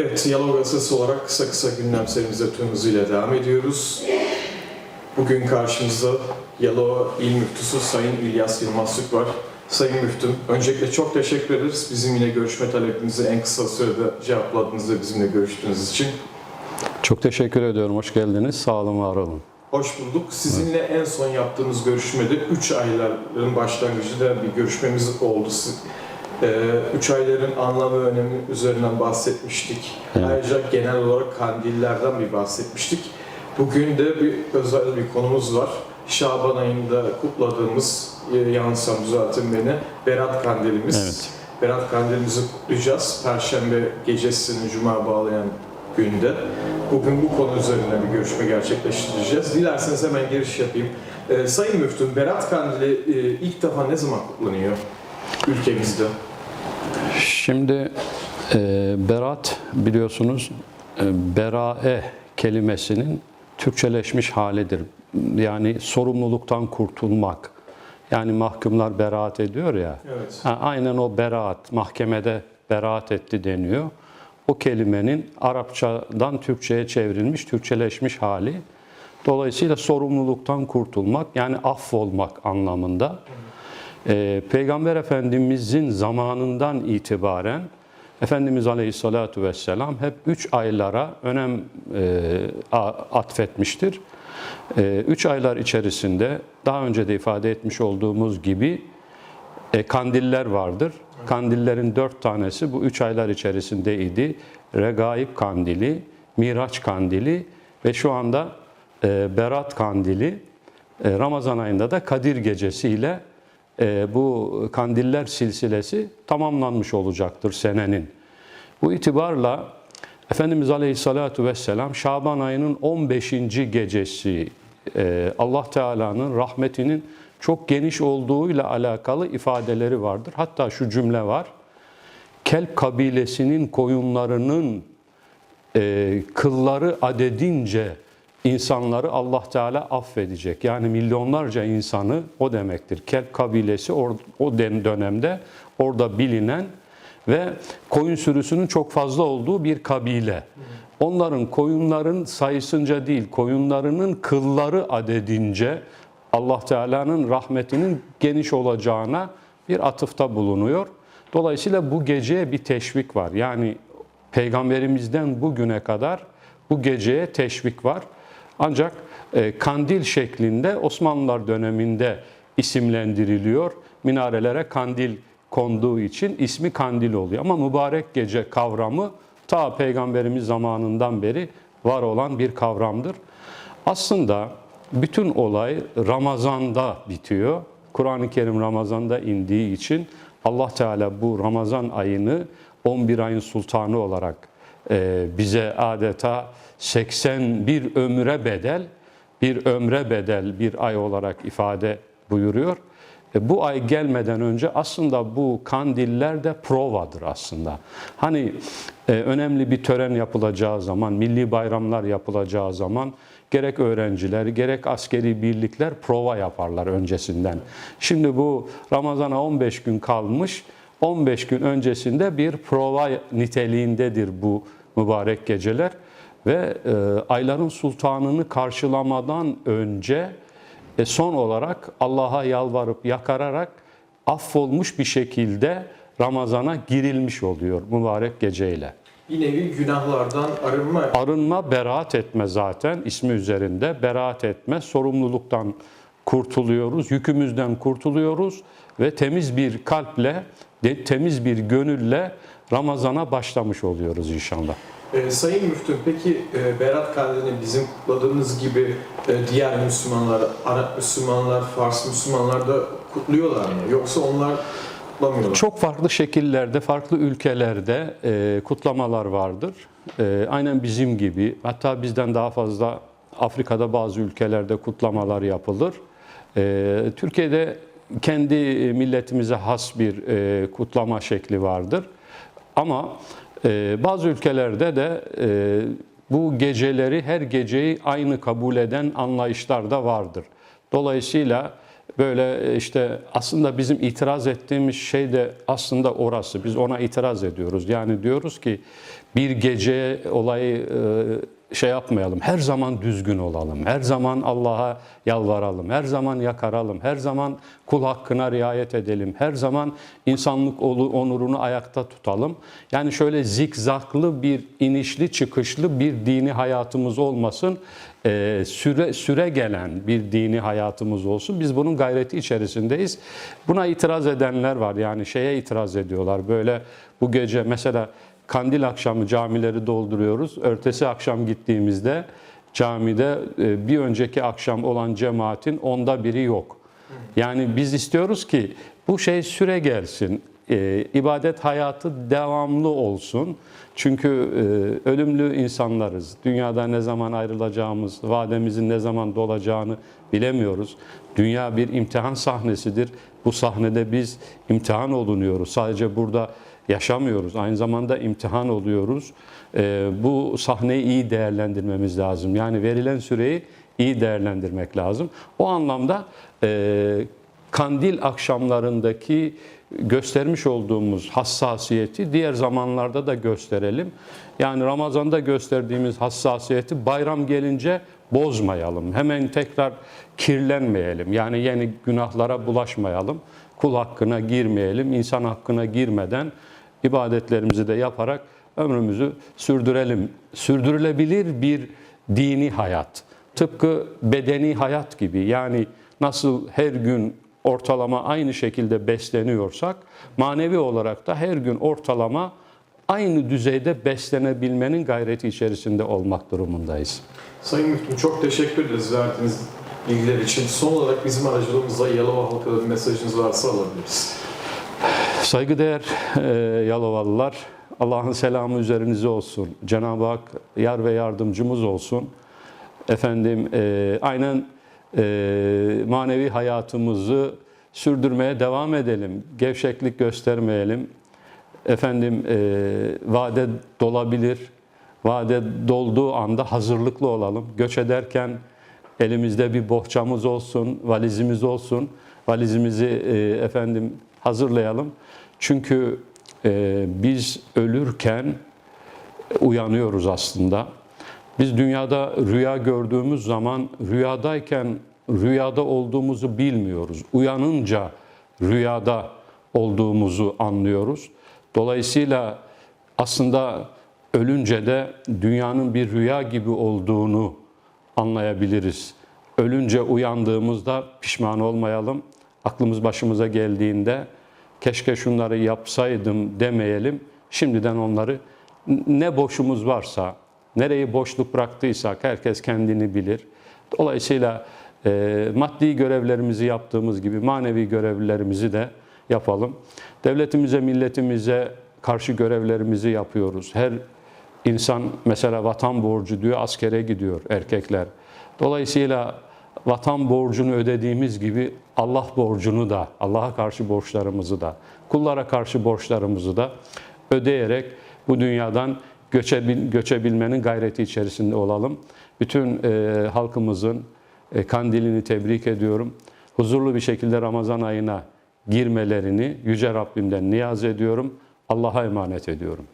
Evet, Yalova Gazetesi olarak kısa kısa gündem serimize tüm hızıyla devam ediyoruz. Bugün karşımızda Yalova İl Müftüsü Sayın İlyas Yılmaz Türk var. Sayın Müftüm, öncelikle çok teşekkür ederiz. Bizim yine görüşme talebimizi en kısa sürede cevapladığınız ve bizimle görüştüğünüz için. Çok teşekkür ediyorum. Hoş geldiniz. Sağ olun, var olun. Hoş bulduk. Sizinle en son yaptığımız görüşmede 3 ayların başlangıcında bir görüşmemiz oldu. 3 ayların anlam ve önemi üzerinden bahsetmiştik. Evet. Ayrıca genel olarak kandillerden bir bahsetmiştik. Bugün de bir özel bir konumuz var. Şaban ayında kutladığımız, e, yanlışsam düzeltin beni, Berat Kandilimiz. Evet. Berat Kandilimizi kutlayacağız. Perşembe gecesini Cuma bağlayan günde. Bugün bu konu üzerine bir görüşme gerçekleştireceğiz. Dilerseniz hemen giriş yapayım. Ee, Sayın Müftüm, Berat Kandili e, ilk defa ne zaman kutlanıyor ülkemizde? Şimdi e, berat biliyorsunuz e, berae kelimesinin Türkçeleşmiş halidir. Yani sorumluluktan kurtulmak. Yani mahkumlar beraat ediyor ya. Evet. Ha, aynen o beraat, mahkemede beraat etti deniyor. O kelimenin Arapçadan Türkçe'ye çevrilmiş, Türkçeleşmiş hali. Dolayısıyla sorumluluktan kurtulmak, yani affolmak anlamında. Ee, Peygamber Efendimizin zamanından itibaren Efendimiz Aleyhisselatü Vesselam hep üç aylara önem e, atfetmiştir. E, üç aylar içerisinde daha önce de ifade etmiş olduğumuz gibi e, kandiller vardır. Kandillerin dört tanesi bu üç aylar içerisindeydi. Regaib kandili, Miraç kandili ve şu anda e, Berat kandili. E, Ramazan ayında da Kadir gecesiyle bu kandiller silsilesi tamamlanmış olacaktır senenin. Bu itibarla Efendimiz Aleyhisselatü Vesselam Şaban ayının 15. gecesi e, Allah Teala'nın rahmetinin çok geniş olduğuyla alakalı ifadeleri vardır. Hatta şu cümle var. Kelp kabilesinin koyunlarının e, kılları adedince insanları Allah Teala affedecek. Yani milyonlarca insanı o demektir. Kelp kabilesi o dönemde orada bilinen ve koyun sürüsünün çok fazla olduğu bir kabile. Onların koyunların sayısınca değil, koyunlarının kılları adedince Allah Teala'nın rahmetinin geniş olacağına bir atıfta bulunuyor. Dolayısıyla bu geceye bir teşvik var. Yani peygamberimizden bugüne kadar bu geceye teşvik var. Ancak e, kandil şeklinde Osmanlılar döneminde isimlendiriliyor. Minarelere kandil konduğu için ismi kandil oluyor. Ama mübarek gece kavramı ta peygamberimiz zamanından beri var olan bir kavramdır. Aslında bütün olay Ramazan'da bitiyor. Kur'an-ı Kerim Ramazan'da indiği için Allah Teala bu Ramazan ayını 11 ayın sultanı olarak bize adeta 81 ömre bedel, bir ömre bedel bir ay olarak ifade buyuruyor. E, Bu ay gelmeden önce aslında bu kandiller de provadır aslında. Hani e, önemli bir tören yapılacağı zaman, milli bayramlar yapılacağı zaman gerek öğrenciler, gerek askeri birlikler prova yaparlar öncesinden. Şimdi bu Ramazan'a 15 gün kalmış. 15 gün öncesinde bir prova niteliğindedir bu mübarek geceler ve e, ayların sultanını karşılamadan önce e, son olarak Allah'a yalvarıp yakararak affolmuş bir şekilde Ramazan'a girilmiş oluyor mübarek geceyle. Bir nevi günahlardan arınma. Arınma, beraat etme zaten ismi üzerinde. Beraat etme, sorumluluktan kurtuluyoruz, yükümüzden kurtuluyoruz ve temiz bir kalple, temiz bir gönülle Ramazan'a başlamış oluyoruz inşallah. Ee, Sayın Müftüm, peki e, Berat Kandili'ni bizim kutladığımız gibi e, diğer Müslümanlar, Arap Müslümanlar, Fars Müslümanlar da kutluyorlar mı? Yoksa onlar kutlamıyorlar mı? Çok farklı şekillerde, farklı ülkelerde e, kutlamalar vardır. E, aynen bizim gibi, hatta bizden daha fazla Afrika'da bazı ülkelerde kutlamalar yapılır. E, Türkiye'de kendi milletimize has bir e, kutlama şekli vardır. Ama e, bazı ülkelerde de e, bu geceleri, her geceyi aynı kabul eden anlayışlar da vardır. Dolayısıyla böyle işte aslında bizim itiraz ettiğimiz şey de aslında orası. Biz ona itiraz ediyoruz. Yani diyoruz ki bir gece olayı e, şey yapmayalım. Her zaman düzgün olalım. Her zaman Allah'a yalvaralım. Her zaman yakaralım. Her zaman kul hakkına riayet edelim. Her zaman insanlık onurunu ayakta tutalım. Yani şöyle zikzaklı bir inişli çıkışlı bir dini hayatımız olmasın. Ee, süre süre gelen bir dini hayatımız olsun. Biz bunun gayreti içerisindeyiz. Buna itiraz edenler var. Yani şeye itiraz ediyorlar. Böyle bu gece mesela kandil akşamı camileri dolduruyoruz. Ertesi akşam gittiğimizde camide e, bir önceki akşam olan cemaatin onda biri yok. Yani biz istiyoruz ki bu şey süre gelsin. E, ibadet hayatı devamlı olsun. Çünkü e, ölümlü insanlarız. Dünyada ne zaman ayrılacağımız, vademizin ne zaman dolacağını bilemiyoruz. Dünya bir imtihan sahnesidir. Bu sahnede biz imtihan olunuyoruz. Sadece burada yaşamıyoruz. Aynı zamanda imtihan oluyoruz. Ee, bu sahneyi iyi değerlendirmemiz lazım. Yani verilen süreyi iyi değerlendirmek lazım. O anlamda e, kandil akşamlarındaki göstermiş olduğumuz hassasiyeti diğer zamanlarda da gösterelim. Yani Ramazan'da gösterdiğimiz hassasiyeti bayram gelince bozmayalım. Hemen tekrar kirlenmeyelim. Yani yeni günahlara bulaşmayalım. Kul hakkına girmeyelim. insan hakkına girmeden ibadetlerimizi de yaparak ömrümüzü sürdürelim. Sürdürülebilir bir dini hayat. Tıpkı bedeni hayat gibi. Yani nasıl her gün ortalama aynı şekilde besleniyorsak manevi olarak da her gün ortalama aynı düzeyde beslenebilmenin gayreti içerisinde olmak durumundayız. Sayın Müftüm çok teşekkür ederiz verdiğiniz bilgiler için. Son olarak bizim aracılığımızla Yalova halkına bir mesajınız varsa alabiliriz. Saygıdeğer e, Yalovalılar, Allah'ın selamı üzerinize olsun. Cenab-ı Hak yar ve yardımcımız olsun. Efendim e, aynen e, manevi hayatımızı sürdürmeye devam edelim. Gevşeklik göstermeyelim. Efendim e, vade dolabilir. Vade dolduğu anda hazırlıklı olalım. Göç ederken elimizde bir bohçamız olsun, valizimiz olsun. Valizimizi e, efendim hazırlayalım. Çünkü e, biz ölürken uyanıyoruz aslında. Biz dünyada rüya gördüğümüz zaman rüyadayken rüyada olduğumuzu bilmiyoruz. Uyanınca rüyada olduğumuzu anlıyoruz. Dolayısıyla aslında ölünce de dünyanın bir rüya gibi olduğunu anlayabiliriz. Ölünce uyandığımızda pişman olmayalım. Aklımız başımıza geldiğinde keşke şunları yapsaydım demeyelim. Şimdiden onları ne boşumuz varsa, nereyi boşluk bıraktıysak herkes kendini bilir. Dolayısıyla e, maddi görevlerimizi yaptığımız gibi manevi görevlerimizi de yapalım. Devletimize, milletimize karşı görevlerimizi yapıyoruz. Her insan mesela vatan borcu diyor, askere gidiyor erkekler. Dolayısıyla vatan borcunu ödediğimiz gibi Allah borcunu da, Allah'a karşı borçlarımızı da, kullara karşı borçlarımızı da ödeyerek bu dünyadan göçebil, göçebilmenin gayreti içerisinde olalım. Bütün e, halkımızın e, kandilini tebrik ediyorum. Huzurlu bir şekilde Ramazan ayına girmelerini Yüce Rabbimden niyaz ediyorum. Allah'a emanet ediyorum.